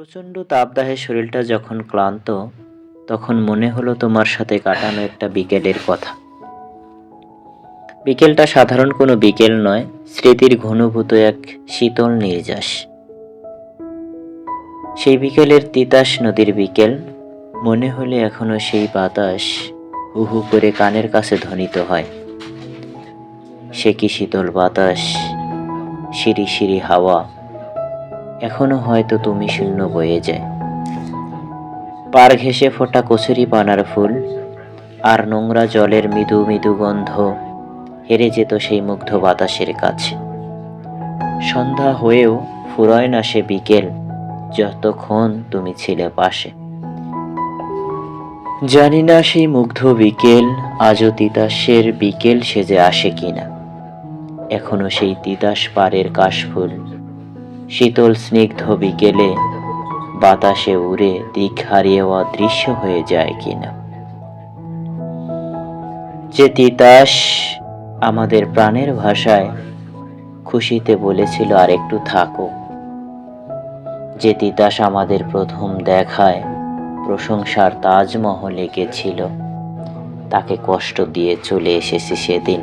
প্রচণ্ড তাপদাহে শরীরটা যখন ক্লান্ত, তখন মনে হলো তোমার সাথে কাটানো একটা বিকেলের কথা। বিকেলটা সাধারণ কোনো বিকেল নয়, স্মৃতির ঘনীভূত এক শীতল নির্যাস। সেই বিকেলের তিতাস নদীর বিকেল, মনে হলে এখনও সেই বাতাস হু হু করে কানের কাছে ধ্বনিত হয়। সে কি শীতল বাতাস সিঁড়ি সিঁড়ি হাওয়া। এখনও হয়তো তুমি শূন্য বয়ে যায়। পার ঘেঁষে ফোটা কচুরি পানার ফুল, আর নোংরা জলের মৃদু মৃদু গন্ধ হেরে যেত সেই মুগ্ধ বাতাসের কাছে। সন্ধ্যা হয়েও ফুরয় না সে বিকেল, যতক্ষণ তুমি ছিলে পাশে। জানি না সেই মুগ্ধ বিকেল, আজও তিতাসের বিকেল সেজে আসে কিনা। এখনও সেই তিতাস পাড়ের কাশফুল শীতল স্নিগ্ধ বিকেলে বাতাসে উড়ে দিক হারিয়ে অদৃশ্য হয়ে যায় কিনা। যে তিতাস আমাদের প্রাণের ভাষায় খুশিতে বলেছিল আর একটু থাকো। যে তিতাস আমাদের প্রথম দেখায় প্রশংসার তাজমহল এঁকেছিল, তাকে কষ্ট দিয়ে চলে এসেছি সেদিন।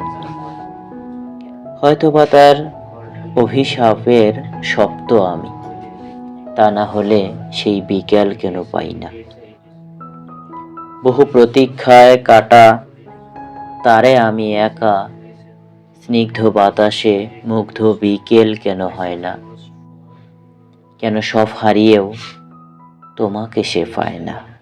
হয়তোবা তার অভিশাপের শব্দ আমি। তা না হলে সেই বিকেল কেন পাই না? বহু প্রতীক্ষায় কাটা তারে আমি একা, স্নিগ্ধ বাতাসে মুগ্ধ বিকেল কেন হয় না? কেন সব হারিয়েও তোমাকে সে পায় না?